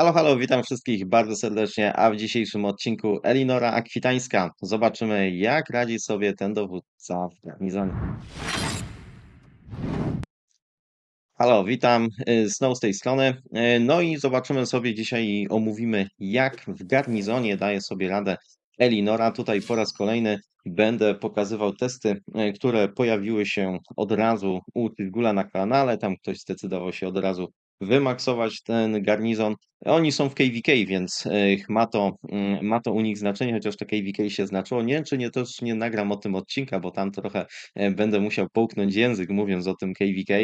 Halo, halo, witam wszystkich bardzo serdecznie, a w dzisiejszym odcinku Elinora Akwitańska. Zobaczymy, jak radzi sobie ten dowódca w garnizonie. Halo, witam, y, Snow z tej strony. Y, No i zobaczymy sobie dzisiaj omówimy, jak w garnizonie daje sobie radę Elinora. Tutaj po raz kolejny będę pokazywał testy, y, które pojawiły się od razu u Tyzgula na kanale. Tam ktoś zdecydował się od razu wymaksować ten garnizon. Oni są w KVK, więc ma to, mm, ma to u nich znaczenie, chociaż to KVK się znaczyło. Nie wiem, czy nie też nie nagram o tym odcinka, bo tam trochę e, będę musiał połknąć język, mówiąc o tym KVK.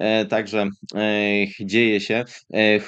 E, Także dzieje się.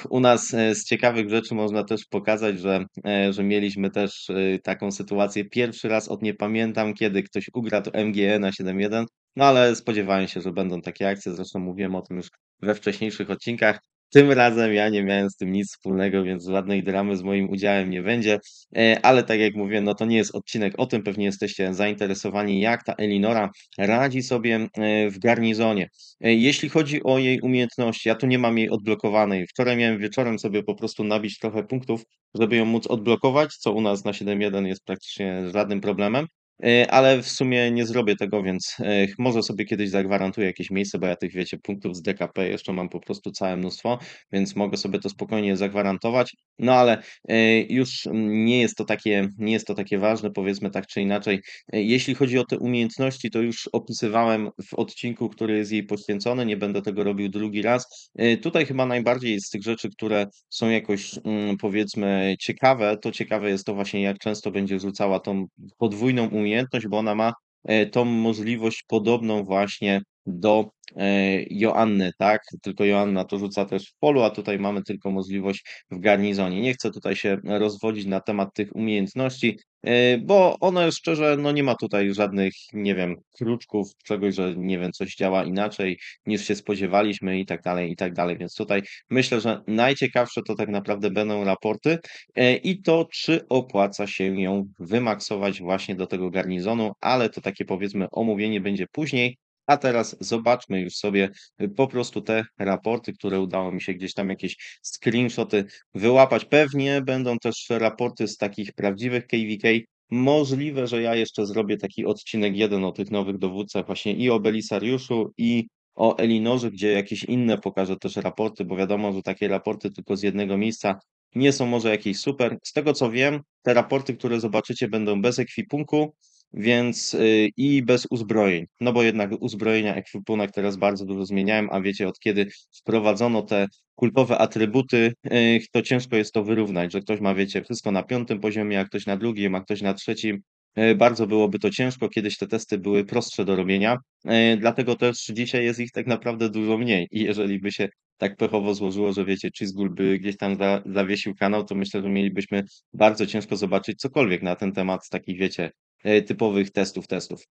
U nas e, z ciekawych rzeczy można też pokazać, że, że mieliśmy też taką sytuację pierwszy raz od nie pamiętam kiedy ktoś ukradł MGE na 7.1, no ale spodziewałem się, że będą takie akcje, zresztą mówiłem o tym już we wcześniejszych odcinkach. Tym razem ja nie miałem z tym nic wspólnego, więc żadnej dramy z moim udziałem nie będzie. E, Ale tak jak mówię, no to nie jest odcinek o tym, pewnie jesteście zainteresowani, jak ta Elinora radzi sobie e, w garnizonie. E, Jeśli chodzi o jej umiejętności, ja tu nie mam jej odblokowanej. Wczoraj miałem wieczorem sobie po prostu nabić trochę punktów, żeby ją móc odblokować, co u nas na 7.1 jest praktycznie żadnym problemem. E, ale w sumie nie zrobię tego, więc e, może sobie kiedyś zagwarantuję jakieś miejsce, bo ja tych, wiecie, punktów z DKP jeszcze mam po prostu całe mnóstwo, więc mogę sobie to spokojnie zagwarantować. No ale e, już nie jest to takie, nie jest to takie ważne, powiedzmy tak czy inaczej. Jeśli chodzi o te umiejętności, to już opisywałem w odcinku, który jest jej poświęcony, nie będę tego robił drugi raz. Tutaj chyba najbardziej z tych rzeczy, które są jakoś mm, powiedzmy ciekawe, to ciekawe jest to właśnie, jak często będzie rzucała tą podwójną umiejętność, bo ona ma e, tą możliwość podobną właśnie do e, Joanny, tak? Tylko Joanna to rzuca też w polu, a tutaj mamy tylko możliwość w garnizonie. Nie chcę tutaj się rozwodzić na temat tych umiejętności, e, bo one szczerze, no nie ma tutaj żadnych, nie wiem, kruczków, czegoś, że nie wiem, coś działa inaczej niż się spodziewaliśmy i tak dalej, i tak dalej. Więc tutaj myślę, że najciekawsze to tak naprawdę będą raporty e, i to, czy opłaca się ją wymaksować właśnie do tego garnizonu, ale to takie powiedzmy omówienie będzie później. A teraz zobaczmy już sobie y, po prostu te raporty, które udało mi się gdzieś tam jakieś screenshoty wyłapać. Pewnie będą też raporty z takich prawdziwych KVK. Możliwe, że ja jeszcze zrobię taki odcinek jeden o tych nowych dowódcach, właśnie i o Belisariuszu, i o Elinorze, gdzie jakieś inne pokażę też raporty, bo wiadomo, że takie raporty tylko z jednego miejsca nie są może jakieś super. Z tego co wiem, te raporty, które zobaczycie, będą bez ekwipunku, więc y, i bez uzbrojeń. No bo jednak uzbrojenia, ekwipunek teraz bardzo dużo zmieniałem, a wiecie, od kiedy wprowadzono te kultowe atrybuty, y, to ciężko jest to wyrównać, że ktoś ma, wiecie, wszystko na piątym poziomie, a ktoś na drugim, a ktoś na trzecim. Y, Bardzo byłoby to ciężko, kiedyś te testy były prostsze do robienia, y, dlatego też dzisiaj jest ich tak naprawdę dużo mniej. I jeżeli by się tak pechowo złożyło, że wiecie, Cheezegul by gdzieś tam za, zawiesił kanał, to myślę, że mielibyśmy bardzo ciężko zobaczyć cokolwiek na ten temat z takich, wiecie, typowych testów, testów.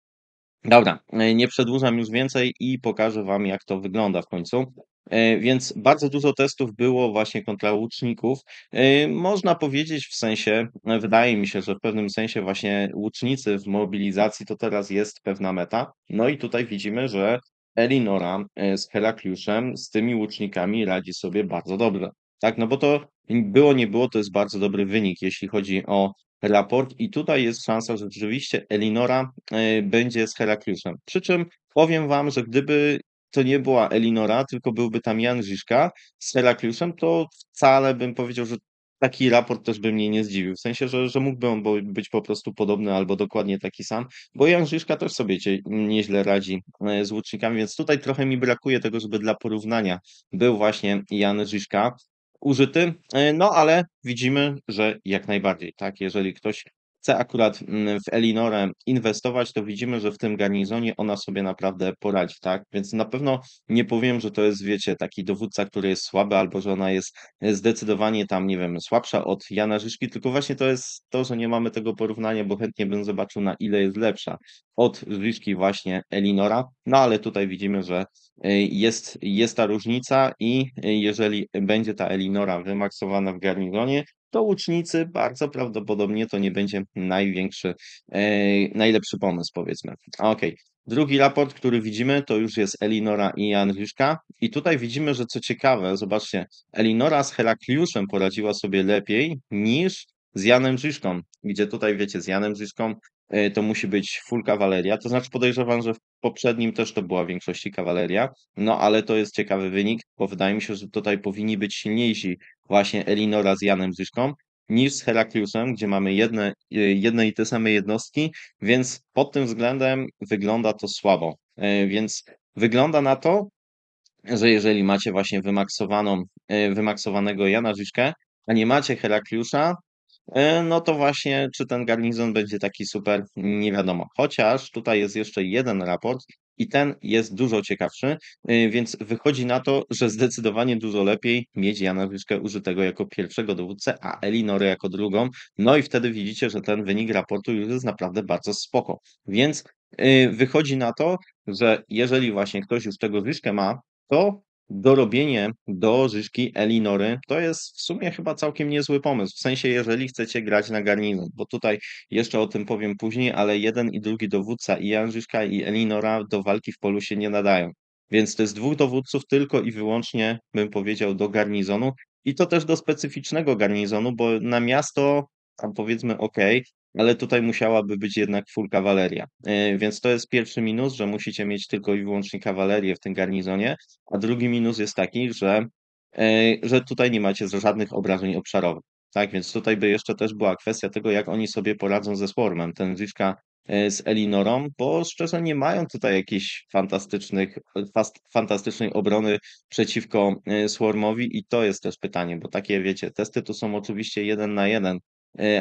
Dobra, e, nie przedłużam już więcej i pokażę Wam, jak to wygląda w końcu. E, Więc bardzo dużo testów było właśnie kontra łuczników. E, Można powiedzieć w sensie, e, wydaje mi się, że w pewnym sensie właśnie łucznicy w mobilizacji to teraz jest pewna meta. No i tutaj widzimy, że Elinora e, z Herakliuszem, z tymi łucznikami radzi sobie bardzo dobrze. Tak, no bo to było, nie było, to jest bardzo dobry wynik, jeśli chodzi o raport i tutaj jest szansa, że rzeczywiście Elinora e, będzie z Herakliuszem. Przy czym powiem wam, że gdyby to nie była Elinora, tylko byłby tam Jan Žižka z Herakliuszem, to wcale bym powiedział, że taki raport też by mnie nie zdziwił. W sensie, że, że mógłby on być po prostu podobny albo dokładnie taki sam, bo Jan Žižka też sobie nieźle radzi e, z łucznikami, więc tutaj trochę mi brakuje tego, żeby dla porównania był właśnie Jan Žižka użyty. E, No ale widzimy, że jak najbardziej, tak? Jeżeli ktoś chce akurat mm, w Elinorę inwestować, to widzimy, że w tym garnizonie ona sobie naprawdę poradzi, tak? Więc na pewno nie powiem, że to jest, wiecie, taki dowódca, który jest słaby, albo że ona jest e, zdecydowanie tam, nie wiem, słabsza od Jana Żyżki, tylko właśnie to jest to, że nie mamy tego porównania, bo chętnie bym zobaczył, na ile jest lepsza od Żyżki właśnie Elinora. No ale tutaj widzimy, że e, jest, jest ta różnica i e, jeżeli będzie ta Elinora wymaksowana w garnizonie, to łucznicy bardzo prawdopodobnie to nie będzie największy, e, najlepszy pomysł powiedzmy. Okej. Drugi raport, który widzimy, to już jest Elinora i Jandrzejka i tutaj widzimy, że co ciekawe, zobaczcie, Elinora z Herakliuszem poradziła sobie lepiej niż z Janem Žižką, gdzie tutaj wiecie, z Janem e, to musi być full kawaleria, to znaczy podejrzewam, że w poprzednim też to była w większości kawaleria, no ale to jest ciekawy wynik, bo wydaje mi się, że tutaj powinni być silniejsi właśnie Elinora z Janem Žižką niż z Herakliusem, gdzie mamy jedne, e, jedne i te same jednostki, więc pod tym względem wygląda to słabo. E, Więc wygląda na to, że jeżeli macie właśnie wymaksowaną, e, wymaksowanego Jana Žižkę, a nie macie Herakliusza, E, no to właśnie, czy ten garnizon będzie taki super, nie wiadomo. Chociaż tutaj jest jeszcze jeden raport i ten jest dużo ciekawszy, y, więc wychodzi na to, że zdecydowanie dużo lepiej mieć Jana Wyszkę użytego jako pierwszego dowódcę, a Elinorę jako drugą. No i wtedy widzicie, że ten wynik raportu już jest naprawdę bardzo spoko. Więc y, wychodzi na to, że jeżeli właśnie ktoś już tego Wyszkę ma, to dorobienie do Żyżki Elinory to jest w sumie chyba całkiem niezły pomysł. W sensie, jeżeli chcecie grać na garnizon, bo tutaj jeszcze o tym powiem później, ale jeden i drugi dowódca, i Jan Żyżka, i Elinora do walki w polu się nie nadają. Więc to jest dwóch dowódców tylko i wyłącznie, bym powiedział, do garnizonu. I to też do specyficznego garnizonu, bo na miasto, tam powiedzmy OK, ale tutaj musiałaby być jednak full kawaleria. E, Więc to jest pierwszy minus, że musicie mieć tylko i wyłącznie kawalerię w tym garnizonie, a drugi minus jest taki, że, e, że tutaj nie macie żadnych obrażeń obszarowych. Tak, więc tutaj by jeszcze też była kwestia tego, jak oni sobie poradzą ze Swarmem, ten Ziszka e, z Elinorą, bo szczerze nie mają tutaj jakichś fantastycznych, fantastycznej obrony przeciwko Swarmowi i to jest też pytanie, bo takie wiecie, testy tu są oczywiście jeden na jeden,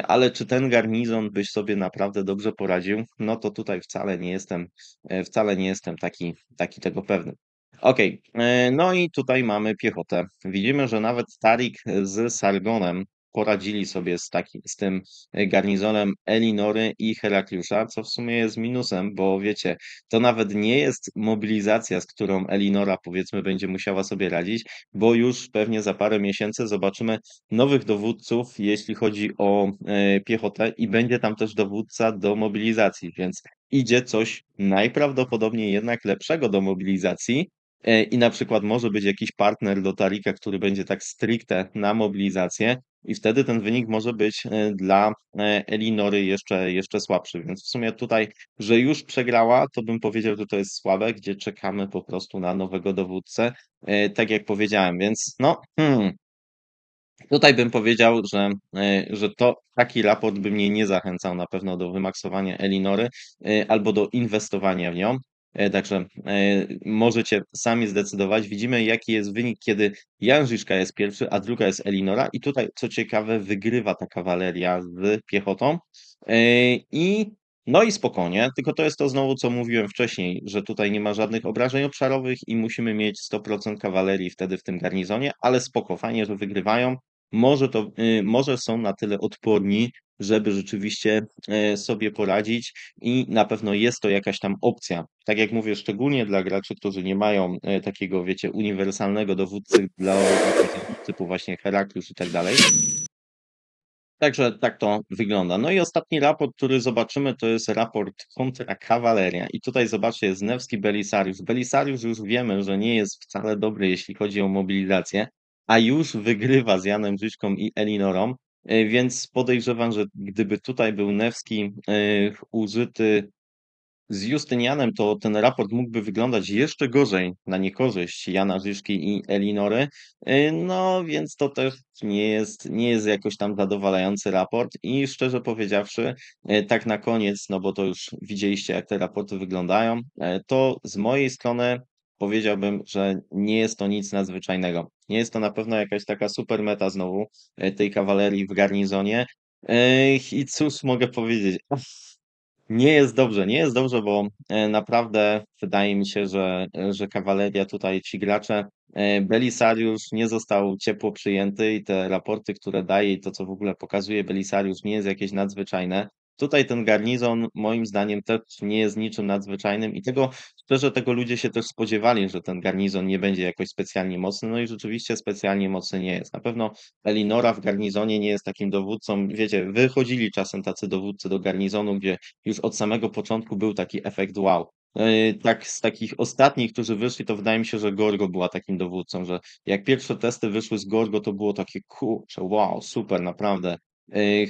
ale czy ten garnizon byś sobie naprawdę dobrze poradził? No to tutaj wcale nie jestem, e, wcale nie jestem taki, taki tego pewny. Okej, e, no i tutaj mamy piechotę. Widzimy, że nawet Tarik z Sargonem poradzili sobie z, taki, z tym garnizonem Elinory i Herakliusza, co w sumie jest minusem, bo wiecie, to nawet nie jest mobilizacja, z którą Elinora powiedzmy będzie musiała sobie radzić, bo już pewnie za parę miesięcy zobaczymy nowych dowódców, jeśli chodzi o e, piechotę i będzie tam też dowódca do mobilizacji, więc idzie coś najprawdopodobniej jednak lepszego do mobilizacji, e, i na przykład może być jakiś partner do Tarika, który będzie tak stricte na mobilizację i wtedy ten wynik może być e, dla e, Elinory jeszcze, jeszcze słabszy. Więc w sumie tutaj, że już przegrała, to bym powiedział, że to jest słabe, gdzie czekamy po prostu na nowego dowódcę, e, tak jak powiedziałem. Więc no, hmm, Tutaj bym powiedział, że, że to taki raport by mnie nie zachęcał na pewno do wymaksowania Elinory albo do inwestowania w nią. E, Także e, możecie sami zdecydować. Widzimy, jaki jest wynik, kiedy Jan Žižka jest pierwszy, a druga jest Elinora. I tutaj, co ciekawe, wygrywa ta kawaleria z piechotą. E, I no i spokojnie, tylko to jest to znowu, co mówiłem wcześniej, że tutaj nie ma żadnych obrażeń obszarowych i musimy mieć 100% kawalerii wtedy w tym garnizonie, ale spoko, fajnie, że wygrywają. Może to, y, może są na tyle odporni, żeby rzeczywiście e, sobie poradzić i na pewno jest to jakaś tam opcja. Tak jak mówię, szczególnie dla graczy, którzy nie mają e, takiego, wiecie, uniwersalnego dowódcy dla typu właśnie Heraklius i tak dalej. Także tak to wygląda. No i ostatni raport, który zobaczymy, to jest raport kontra kawaleria. I tutaj zobaczcie, jest Newski Belisariusz. Belisariusz już wiemy, że nie jest wcale dobry, jeśli chodzi o mobilizację, a już wygrywa z Janem Żyżką i Elinorą, e, więc podejrzewam, że gdyby tutaj był Newski e, użyty z Justynianem, to ten raport mógłby wyglądać jeszcze gorzej na niekorzyść Jana Żyżki i Elinory. Y, No więc to też nie jest, nie jest jakoś tam zadowalający raport i szczerze powiedziawszy, tak na koniec, no bo to już widzieliście jak te raporty wyglądają, to z mojej strony powiedziałbym, że nie jest to nic nadzwyczajnego. Nie jest to na pewno jakaś taka super meta znowu tej kawalerii w garnizonie. I cóż mogę powiedzieć? Nie jest dobrze, nie jest dobrze, bo e, naprawdę wydaje mi się, że, e, że kawaleria tutaj ci gracze, e, Belisariusz nie został ciepło przyjęty i te raporty, które daje i to, co w ogóle pokazuje Belisariusz nie jest jakieś nadzwyczajne. Tutaj ten garnizon moim zdaniem też nie jest niczym nadzwyczajnym i tego szczerze tego ludzie się też spodziewali, że ten garnizon nie będzie jakoś specjalnie mocny, no i rzeczywiście specjalnie mocny nie jest. Na pewno Elinora w garnizonie nie jest takim dowódcą wiecie, wychodzili czasem tacy dowódcy do garnizonu, gdzie już od samego początku był taki efekt wow. Yy, tak z takich ostatnich, którzy wyszli, to wydaje mi się, że Gorgo była takim dowódcą, że jak pierwsze testy wyszły z Gorgo, to było takie kurczę, wow, super, naprawdę.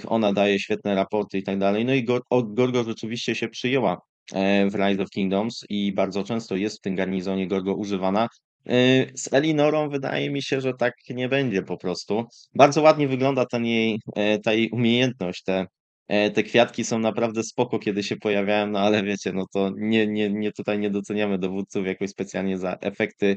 Ona daje świetne raporty i tak dalej. No i Gorgo rzeczywiście się przyjęła e, w Rise of Kingdoms i bardzo często jest w tym garnizonie Gorgo używana. Yy, z Elinorą wydaje mi się, że tak nie będzie po prostu. Bardzo ładnie wygląda ten jej, e, ta jej umiejętność, te E, te kwiatki są naprawdę spoko, kiedy się pojawiają, no ale wiecie, no to nie nie nie tutaj nie doceniamy dowódców jakoś specjalnie za efekty, e,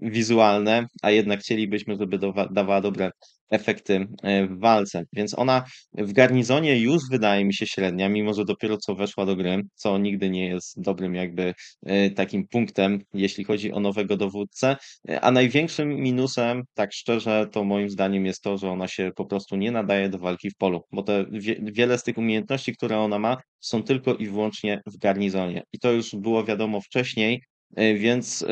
wizualne, a jednak chcielibyśmy, żeby dawała dobre efekty, e, w walce. Więc ona w garnizonie już wydaje mi się średnia, mimo że dopiero co weszła do gry, co nigdy nie jest dobrym jakby, e, takim punktem, jeśli chodzi o nowego dowódcę. E, a największym minusem, tak szczerze, to moim zdaniem jest to, że ona się po prostu nie nadaje do walki w polu, bo te wie wiele z tych umiejętności, które ona ma, są tylko i wyłącznie w garnizonie. I to już było wiadomo wcześniej, e, więc,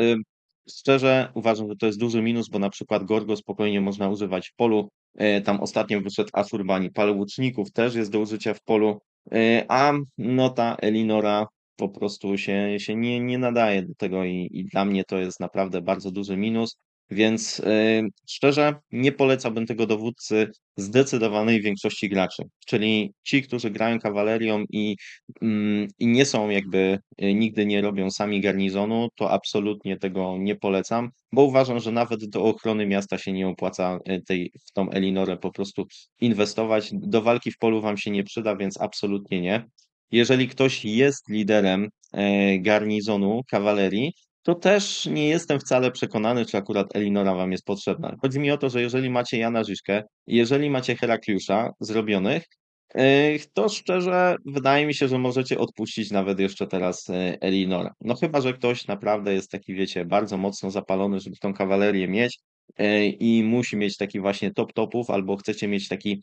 szczerze uważam, że to jest duży minus, bo na przykład Gorgo spokojnie można używać w polu. E, tam ostatnio wyszedł Asurbani, łuczników też jest do użycia w polu, e, a no ta Elinora po prostu się się nie nie nadaje do tego i i dla mnie to jest naprawdę bardzo duży minus. Więc, y, szczerze nie polecałbym tego dowódcy zdecydowanej większości graczy. Czyli ci, którzy grają kawalerią i, mm, i nie są jakby y, nigdy nie robią sami garnizonu, to absolutnie tego nie polecam, bo uważam, że nawet do ochrony miasta się nie opłaca, y, tej w tą Elinorę po prostu inwestować. Do walki w polu wam się nie przyda, więc absolutnie nie. Jeżeli ktoś jest liderem, e, garnizonu kawalerii, to też nie jestem wcale przekonany, czy akurat Elinora wam jest potrzebna. Chodzi mi o to, że jeżeli macie Jana Žižkę, jeżeli macie Herakliusza zrobionych, yy, to szczerze wydaje mi się, że możecie odpuścić nawet jeszcze teraz yy, Elinora. No chyba, że ktoś naprawdę jest taki, wiecie, bardzo mocno zapalony, żeby tą kawalerię mieć, i musi mieć taki właśnie top topów, albo chcecie mieć taki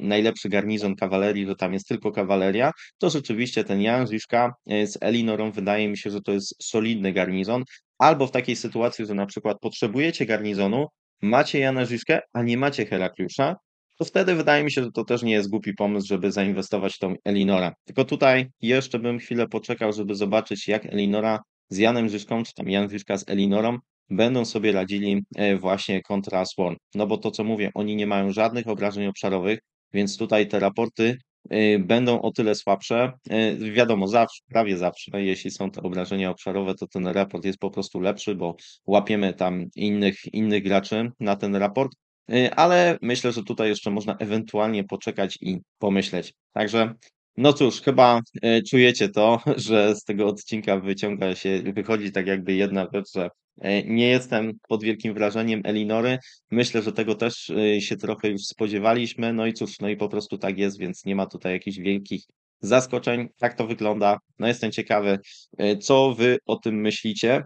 najlepszy garnizon kawalerii, że tam jest tylko kawaleria, to rzeczywiście ten Jan Žižka z Elinorą wydaje mi się, że to jest solidny garnizon. Albo w takiej sytuacji, że na przykład potrzebujecie garnizonu, macie Jana Žižkę, a nie macie Herakliusza, to wtedy wydaje mi się, że to też nie jest głupi pomysł, żeby zainwestować w tą Elinora. Tylko tutaj jeszcze bym chwilę poczekał, żeby zobaczyć, jak Elinora z Janem Žižką, czy tam Jan Žižka z Elinorą będą sobie radzili e, właśnie kontra Swarm. No bo to, co mówię, oni nie mają żadnych obrażeń obszarowych, więc tutaj te raporty y, będą o tyle słabsze. Y, wiadomo, zawsze, prawie zawsze, jeśli są te obrażenia obszarowe, to ten raport jest po prostu lepszy, bo łapiemy tam innych, innych graczy na ten raport. Ale myślę, że tutaj jeszcze można ewentualnie poczekać i pomyśleć. Także no cóż, chyba, e, czujecie to, że z tego odcinka wyciąga się wychodzi tak jakby jedna rzecz, że, e, nie jestem pod wielkim wrażeniem Elinory. Myślę, że tego też, e, się trochę już spodziewaliśmy. No i cóż, no i po prostu tak jest, więc nie ma tutaj jakichś wielkich zaskoczeń. Tak to wygląda. No jestem ciekawy, co wy o tym myślicie.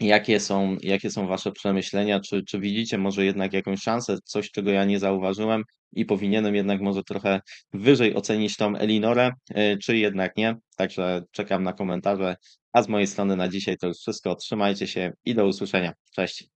Jakie są jakie są wasze przemyślenia? Czy czy widzicie może jednak jakąś szansę, coś czego ja nie zauważyłem i powinienem jednak może trochę wyżej ocenić tą Elinorę, y, czy jednak nie? Także czekam na komentarze, a z mojej strony na dzisiaj to już wszystko. Trzymajcie się i do usłyszenia. Cześć.